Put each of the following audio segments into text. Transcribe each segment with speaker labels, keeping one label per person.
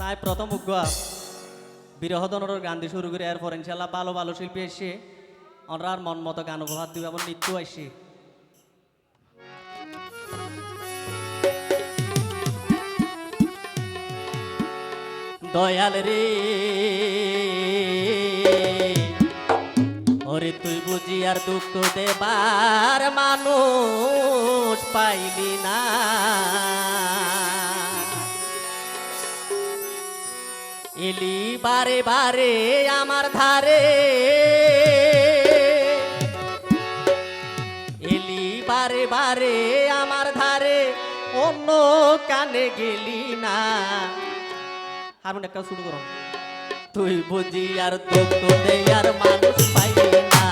Speaker 1: তাই প্রথম উগ্গা বিরহদনের গান দিয়ে শুরু করে এরপর ইনশাল্লাহ ভালো ভালো শিল্পী এসে ওনার মন মতো গান উপহার দিবে এবং নৃত্য আসে দয়াল রে, ওরে তুই বুঝি আর দুঃখ দেবার মানুষ পাইলি না। এলি বারে বারে আমার ধারে। এলি বারে বারে আমার ধারে, অন্য কানে গেলি না। হারমোনিয়াম একটা শুরু করো। তুই বুঝি আর দুঃখ দে আর মানুষ পাইলি না।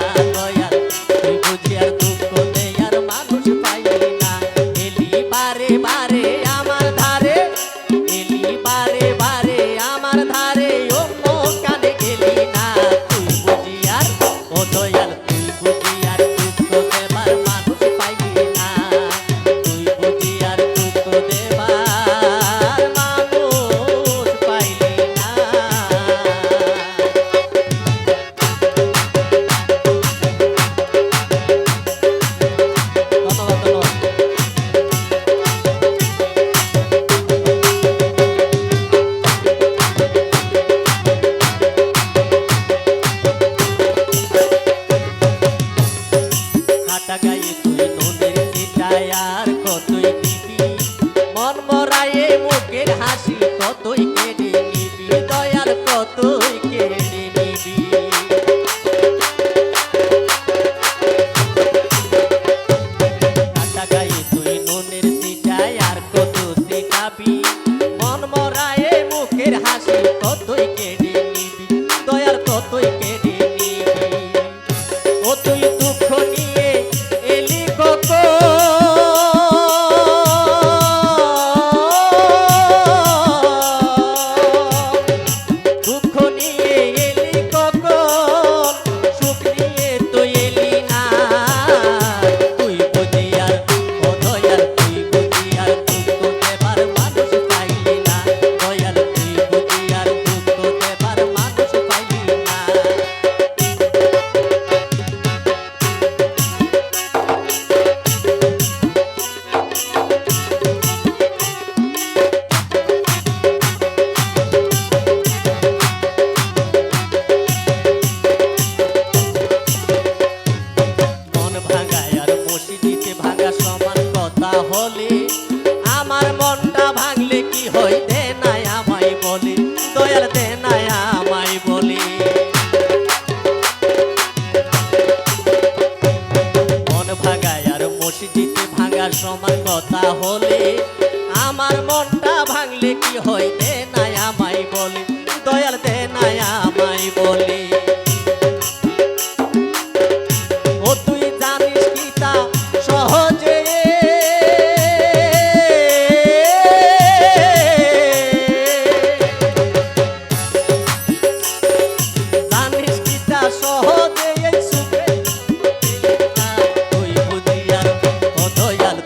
Speaker 1: কতই দিবি মন মরায়ে মুখের হাসি কতই কেড়ে হই দে নাই বলি, দয়াল দে নাই আমায় বলি। মন ভাগায় আর মসজিদে ভাঙার সমান কথা হলে, আমার মনটা ভাঙলে কি হয় দে নাই বলি, দয়াল দে নাই আমায় বলি। সহজে এই সুখে তুই বুঝিয়ার দয়াল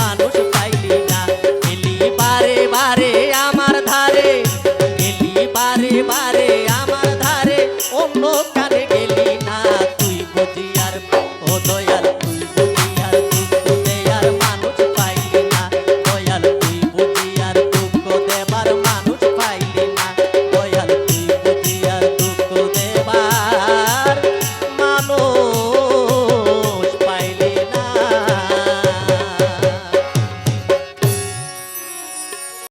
Speaker 1: মানুষ পাইলি না। এলি বারে আমার ধারে, এলি বারে বারে আমার ধারে, অন্য কানে গেলি